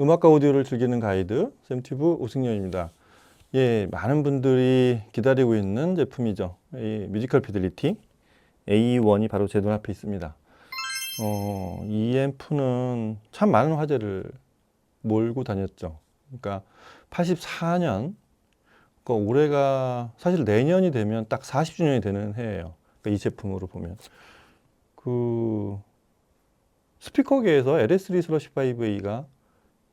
음악과 오디오를 즐기는 가이드 샘티브 오승연입니다. 예, 많은 분들이 기다리고 있는 제품이죠. 이 뮤지컬 피델리티 A1이 바로 제 눈앞에 있습니다. 어, 이 앰프는 참 많은 화제를 몰고 다녔죠. 그러니까 84년, 그러니까 올해가 사실 내년이 되면 딱 40주년이 되는 해예요. 그러니까 이 제품으로 보면 그 스피커계에서 LS3-5A가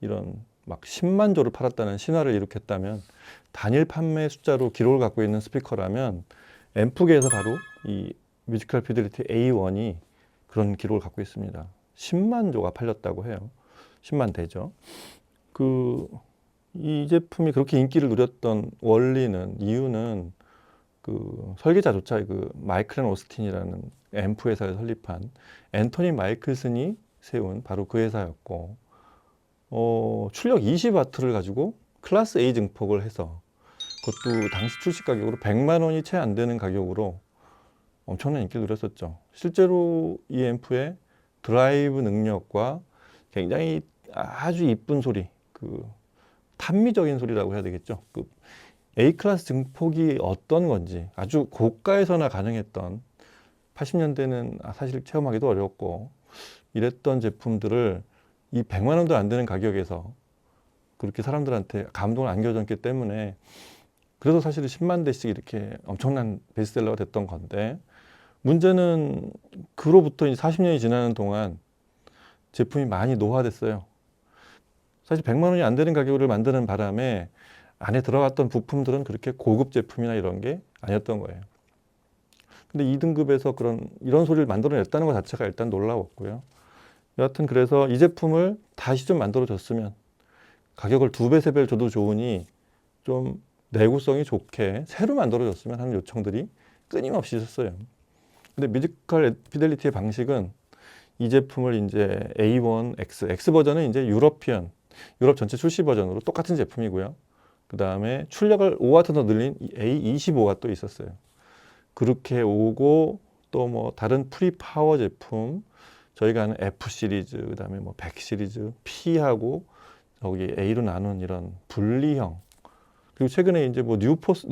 이런 막 10만 조를 팔았다는 신화를 일으켰다면 단일 판매 숫자로 기록을 갖고 있는 스피커라면 앰프계에서 바로 이 뮤지컬 피델리티 A1이 그런 기록을 갖고 있습니다. 10만 조가 팔렸다고 해요. 10만 대죠. 그 이 제품이 그렇게 인기를 누렸던 원리는 이유는 그 설계자조차 그 마이클 앤 오스틴이라는 앰프 회사를 설립한 앤토니 마이클슨이 세운 바로 그 회사였고 어, 출력 20와트를 가지고 클래스 A 증폭을 해서 그것도 당시 출시 가격으로 100만 원이 채 안 되는 가격으로 엄청난 인기를 누렸었죠. 실제로 이 앰프의 드라이브 능력과 굉장히 아주 이쁜 소리, 그 탄미적인 소리라고 해야 되겠죠. 그 A 클래스 증폭이 어떤 건지 아주 고가에서나 가능했던 80년대는 사실 체험하기도 어렵고 이랬던 제품들을 이 100만 원도 안 되는 가격에서 그렇게 사람들한테 감동을 안겨줬기 때문에 그래서 사실 10만 대씩 이렇게 엄청난 베스트셀러가 됐던 건데 문제는 그로부터 이제 40년이 지나는 동안 제품이 많이 노화됐어요. 사실 100만 원이 안 되는 가격을 만드는 바람에 안에 들어갔던 부품들은 그렇게 고급 제품이나 이런 게 아니었던 거예요. 근데 2등급에서 그런 이런 소리를 만들어냈다는 것 자체가 일단 놀라웠고요. 여하튼 그래서 이 제품을 다시 좀 만들어줬으면 가격을 두 배, 세 배를 줘도 좋으니 좀 내구성이 좋게 새로 만들어줬으면 하는 요청들이 끊임없이 있었어요. 근데 뮤지컬 피델리티의 방식은 이 제품을 이제 A1X, X 버전은 이제 유러피언, 유럽 전체 출시 버전으로 똑같은 제품이고요. 그 다음에 출력을 5W 더 늘린 A25가 또 있었어요. 그렇게 오고 또 뭐 다른 프리 파워 제품, 저희가 하는 F 시리즈, 그 다음에 뭐 100 시리즈, P하고 저기 A로 나눈 이런 분리형, 그리고 최근에 이제 뭐 뉴포스,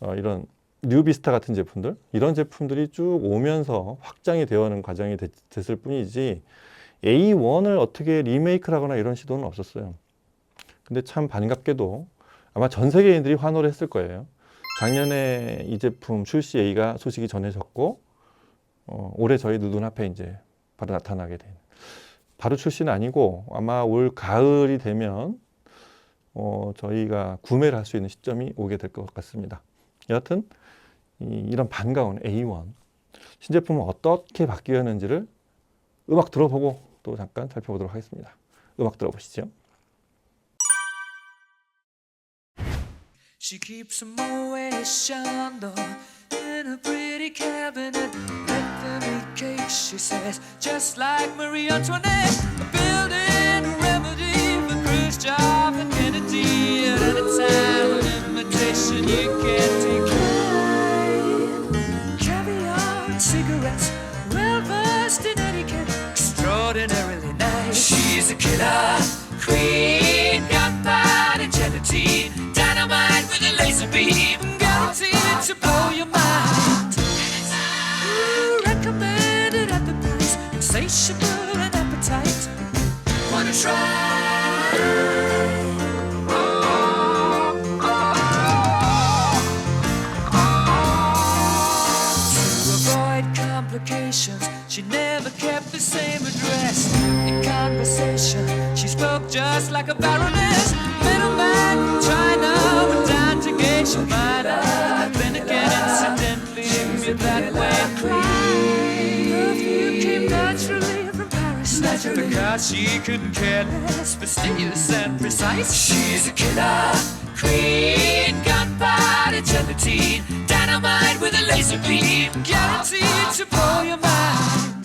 어, 이런 뉴비스타 같은 제품들, 이런 제품들이 쭉 오면서 확장이 되어가는 과정이 됐, 됐을 뿐이지 A1을 어떻게 리메이크를 하거나 이런 시도는 없었어요. 근데 참 반갑게도 아마 전 세계인들이 환호를 했을 거예요. 작년에 이 제품 출시 A가 소식이 전해졌고 어, 올해 저희 눈앞에 이제 바로 나타나게 된 바로 출시는 아니고 아마 올 가을이 되면 어, 저희가 구매를 할 수 있는 시점이 오게 될 것 같습니다. 여하튼 이, 이런 반가운 A1 신제품은 어떻게 바뀌었는지를 음악 들어보고 또 잠깐 살펴보도록 하겠습니다. 음악 들어보시죠. She keeps a Chandon in a pretty cabinet. Them eat she says, just like Marie Antoinette. Building a remedy for Khrushchev and Kennedy. At any time of imitation, you can't decline. Caviar and cigarettes, well versed in etiquette, extraordinarily nice. She's a killer queen, gunpowder gelatine, dynamite with a laser beam, like a baroness. Middleman from China went down to Geisha Minor. Then again, incidentally, she me that way. Perfume came naturally from Paris. Naturally. Because she couldn't care less, fastidious and precise. She's a killer queen, gunpowder gelatine, dynamite with a laser beam, guaranteed to blow your mind.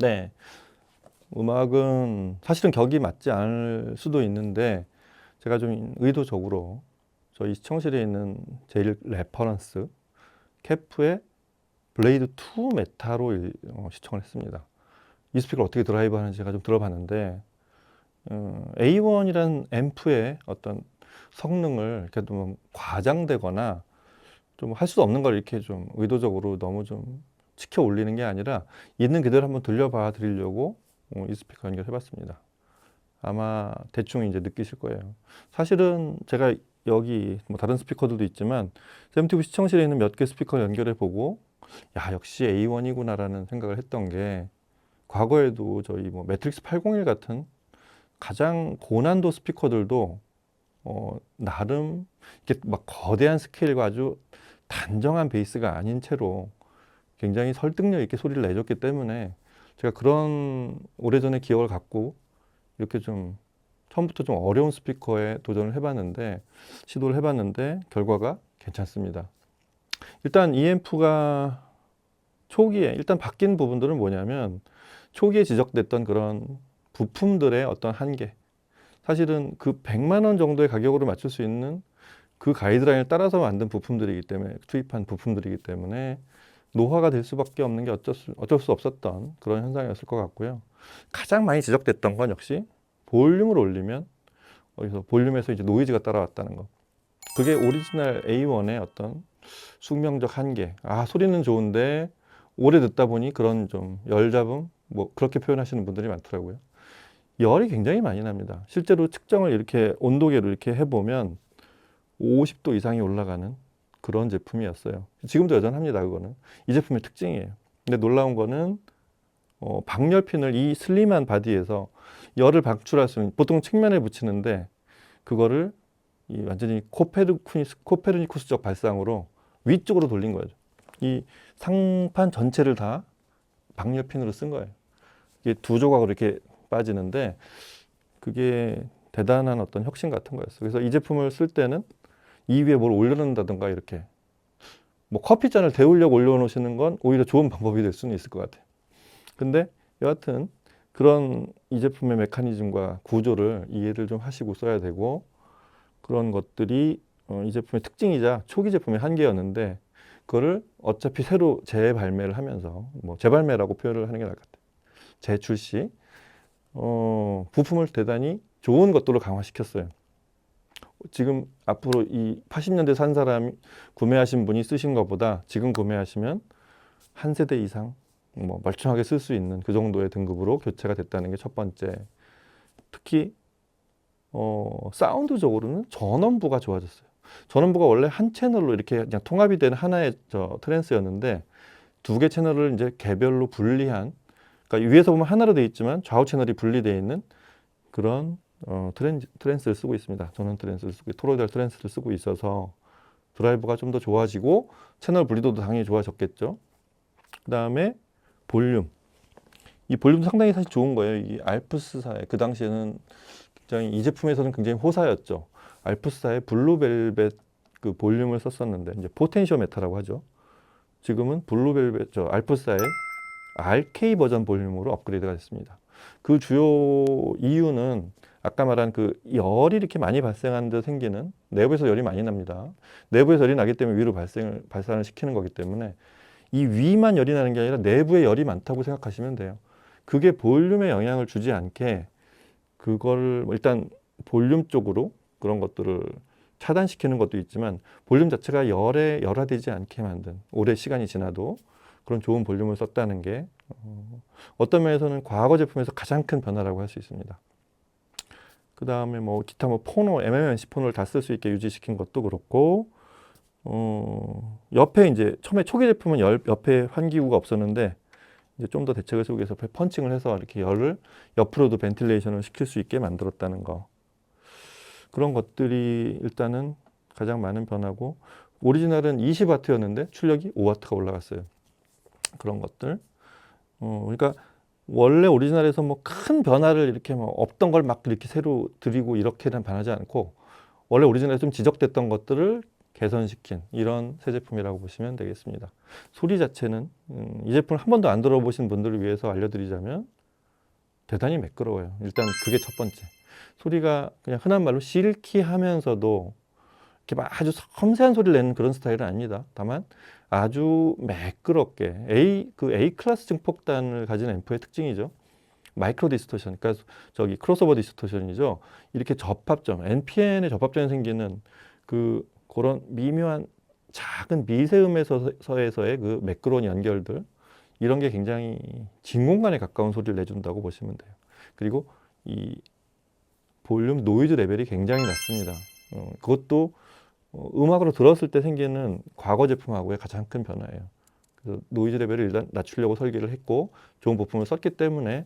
네. 음악은 사실은 격이 맞지 않을 수도 있는데 제가 좀 의도적으로 저희 시청실에 있는 제일 레퍼런스 캐프의 블레이드 2 메타로 일- 어, 시청을 했습니다. 이 스피커를 어떻게 드라이브 하는지 제가 좀 들어봤는데 어, A1이란 앰프의 어떤 성능을 이렇게 좀 과장되거나 좀 할 수 없는 걸 이렇게 좀 의도적으로 너무 좀 치켜 올리는 게 아니라 있는 그대로 한번 들려봐 드리려고 어, 이 스피커 연결해봤습니다. 아마 대충 이제 느끼실 거예요. 사실은 제가 여기 뭐 다른 스피커들도 있지만 샘티브 시청실에 있는 몇 개 스피커 연결해 보고 야 역시 A1이구나라는 생각을 했던 게 과거에도 저희 뭐 매트릭스 801 같은 가장 고난도 스피커들도 어, 나름 이렇게 막 거대한 스케일과 아주 단정한 베이스가 아닌 채로 굉장히 설득력 있게 소리를 내줬기 때문에 제가 그런 오래전의 기억을 갖고 이렇게 좀 처음부터 좀 어려운 스피커에 도전을 해봤는데 시도를 해봤는데 결과가 괜찮습니다. 일단 이 앰프가 초기에 일단 바뀐 부분들은 뭐냐면 초기에 지적됐던 그런 부품들의 어떤 한계 사실은 그 100만 원 정도의 가격으로 맞출 수 있는 그 가이드라인을 따라서 만든 부품들이기 때문에 투입한 부품들이기 때문에 노화가 될 수밖에 없는 게 어쩔 수, 어쩔 수 없었던 그런 현상이었을 것 같고요. 가장 많이 지적됐던 건 역시 볼륨을 올리면 어디서 볼륨에서 이제 노이즈가 따라왔다는 거. 그게 오리지널 A1의 어떤 숙명적 한계. 아 소리는 좋은데 오래 듣다 보니 그런 좀 열 잡음 뭐 그렇게 표현하시는 분들이 많더라고요. 열이 굉장히 많이 납니다. 실제로 측정을 이렇게 온도계로 이렇게 해보면 50도 이상이 올라가는 그런 제품이었어요. 지금도 여전합니다. 그거는 이 제품의 특징이에요. 근데 놀라운 거는 어, 방열핀을 이 슬림한 바디에서 열을 방출할 수 있는 보통 측면에 붙이는데 그거를 이 완전히 코페르쿠니스, 코페르니쿠스적 발상으로 위쪽으로 돌린 거죠. 이 상판 전체를 다 방열핀으로 쓴 거예요. 이게 두 조각으로 이렇게 빠지는데 그게 대단한 어떤 혁신 같은 거였어요. 그래서 이 제품을 쓸 때는 이 위에 뭘 올려놓는다든가 이렇게 뭐 커피잔을 데우려고 올려놓으시는 건 오히려 좋은 방법이 될 수는 있을 것 같아요. 근데 여하튼 그런 이 제품의 메커니즘과 구조를 이해를 좀 하시고 써야 되고 그런 것들이 어, 이 제품의 특징이자 초기 제품의 한계였는데 그거를 어차피 새로 재발매를 하면서 뭐 재발매라고 표현을 하는 게 나을 것 같아요. 재출시 어, 부품을 대단히 좋은 것들로 강화시켰어요. 지금 앞으로 이 80년대 산 사람이 구매하신 분이 쓰신 것보다 지금 구매하시면 한 세대 이상 뭐 멀쩡하게 쓸 수 있는 그 정도의 등급으로 교체가 됐다는 게 첫 번째. 특히 어, 사운드적으로는 전원부가 좋아졌어요. 전원부가 원래 한 채널로 이렇게 그냥 통합이 된 하나의 저 트랜스였는데 두 개 채널을 이제 개별로 분리한 그러니까 위에서 보면 하나로 되어 있지만 좌우 채널이 분리되어 있는 그런 어, 트랜, 트랜스를 쓰고 있습니다. 전원 트랜스를 쓰고 토로이달 트랜스를 쓰고 있어서 드라이브가 좀 더 좋아지고 채널 분리도도 당연히 좋아졌겠죠. 그 다음에 볼륨. 이 볼륨도 상당히 사실 좋은 거예요. 이 알프스사의 그 당시에는 굉장히 이 제품에서는 굉장히 호사였죠. 알프스사의 블루벨벳 그 볼륨을 썼었는데 이제 포텐시오 메타라고 하죠. 지금은 블루벨벳 저 알프스사의 RK 버전 볼륨으로 업그레이드가 됐습니다. 그 주요 이유는 아까 말한 그 열이 이렇게 많이 발생하는 데 생기는 내부에서 열이 많이 납니다. 내부에서 열이 나기 때문에 위로 발생을 발산을 시키는 거기 때문에 이 위만 열이 나는 게 아니라 내부에 열이 많다고 생각하시면 돼요. 그게 볼륨에 영향을 주지 않게 그걸 뭐 일단 볼륨 쪽으로 그런 것들을 차단시키는 것도 있지만 볼륨 자체가 열에 열화되지 않게 만든 오래 시간이 지나도 그런 좋은 볼륨을 썼다는 게 어, 어떤 면에서는 과거 제품에서 가장 큰 변화라고 할 수 있습니다. 그 다음에 뭐 기타 뭐 포노, MMNC 포노를 다 쓸 수 있게 유지시킨 것도 그렇고 어, 옆에 이제 처음에 초기 제품은 열, 옆에 환기구가 없었는데 이제 좀 더 대책을 세우기 위해서 펀칭을 해서 이렇게 열을 옆으로도 벤틸레이션을 시킬 수 있게 만들었다는 거. 그런 것들이 일단은 가장 많은 변화고 오리지널은 20와트였는데 출력이 5와트가 올라갔어요. 그런 것들. 어, 그러니까 원래 오리지널에서 뭐 큰 변화를 이렇게 뭐 없던 걸 막 이렇게 새로 드리고 이렇게는 변하지 않고 원래 오리지널에서 좀 지적됐던 것들을 개선시킨 이런 새 제품이라고 보시면 되겠습니다. 소리 자체는 음, 이 제품을 한 번도 안 들어보신 분들을 위해서 알려드리자면 대단히 매끄러워요. 일단 그게 첫 번째. 소리가 그냥 흔한 말로 실키하면서도 이렇게 막 아주 섬세한 소리를 내는 그런 스타일은 아닙니다. 다만 아주 매끄럽게 A 그 A 클래스 증폭단을 가진 앰프의 특징이죠. 마이크로 디스토션, 그러니까 저기 크로스오버 디스토션이죠. 이렇게 접합점, NPN의 접합점에 생기는 그 그런 미묘한 작은 미세음에서에서의 그 매끄러운 연결들 이런 게 굉장히 진공관에 가까운 소리를 내준다고 보시면 돼요. 그리고 이 볼륨 노이즈 레벨이 굉장히 낮습니다. 어, 그것도 어, 음악으로 들었을 때 생기는 과거 제품하고의 가장 큰 변화예요. 그래서 노이즈 레벨을 일단 낮추려고 설계를 했고 좋은 부품을 썼기 때문에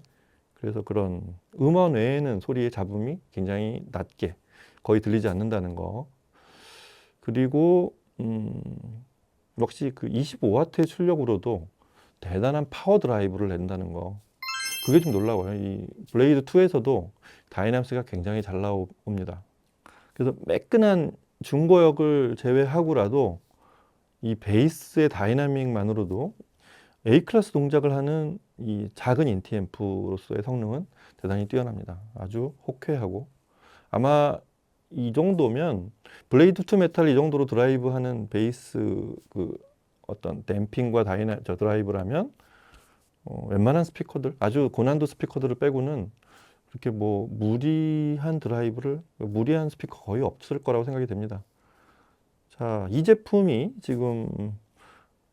그래서 그런 음원 외에는 소리의 잡음이 굉장히 낮게 거의 들리지 않는다는 거. 그리고 음, 역시 그 25와트의 출력으로도 대단한 파워 드라이브를 낸다는 거. 그게 좀 놀라워요. 이 블레이드 2에서도 다이나믹스가 굉장히 잘 나옵니다. 그래서 매끈한 중고역을 제외하고라도 이 베이스의 다이나믹만으로도 A 클래스 동작을 하는 이 작은 인티앰프로서의 성능은 대단히 뛰어납니다. 아주 호쾌하고 아마 이 정도면 블레이드 2 메탈 이 정도로 드라이브하는 베이스 그 어떤 댐핑과 다이나 저 드라이브라면 어, 웬만한 스피커들 아주 고난도 스피커들을 빼고는 그렇게 뭐 무리한 드라이브를 무리한 스피커 거의 없을 거라고 생각이 됩니다. 자, 이 제품이 지금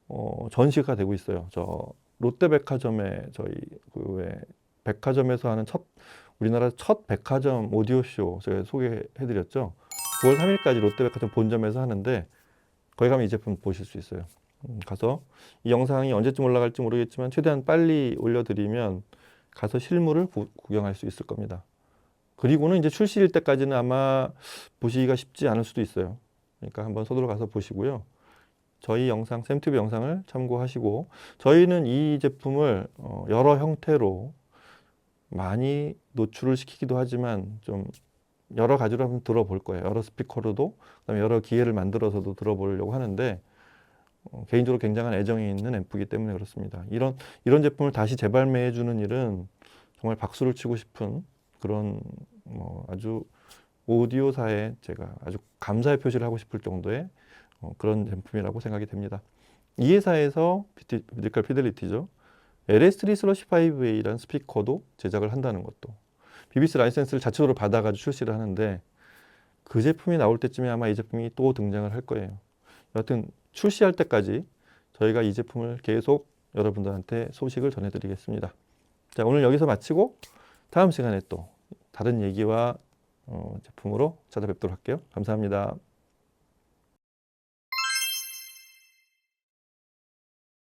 어, 전시가 되고 있어요. 저 롯데백화점에 저희 그왜 백화점에서 하는 첫 우리나라 첫 백화점 오디오 쇼 제가 소개해드렸죠. 9월 3일까지 롯데백화점 본점에서 하는데 거기 가면 이 제품 보실 수 있어요. 음, 가서 이 영상이 언제쯤 올라갈지 모르겠지만 최대한 빨리 올려드리면 가서 실물을 구, 구경할 수 있을 겁니다. 그리고는 이제 출시일 때까지는 아마 보시기가 쉽지 않을 수도 있어요. 그러니까 한번 서둘러 가서 보시고요. 저희 영상, 샘튜브 영상을 참고하시고 저희는 이 제품을 어, 여러 형태로 많이 노출을 시키기도 하지만 좀 여러 가지로 한번 들어볼 거예요. 여러 스피커로도 그다음에 여러 기회를 만들어서도 들어보려고 하는데 어, 개인적으로 굉장한 애정이 있는 앰프이기 때문에 그렇습니다. 이런 이런 제품을 다시 재발매해 주는 일은 정말 박수를 치고 싶은 그런 뭐 아주 오디오사에 제가 아주 감사의 표시를 하고 싶을 정도의 어, 그런 제품이라고 생각이 됩니다. 이 회사에서 뮤지컬 피델리티죠. LS3-5A라는 스피커도 제작을 한다는 것도 BBC 라이센스를 자체적으로 받아가지고 출시를 하는데 그 제품이 나올 때쯤에 아마 이 제품이 또 등장을 할 거예요. 여하튼 출시할 때까지 저희가 이 제품을 계속 여러분들한테 소식을 전해드리겠습니다. 자 오늘 여기서 마치고 다음 시간에 또 다른 얘기와 어, 제품으로 찾아뵙도록 할게요. 감사합니다.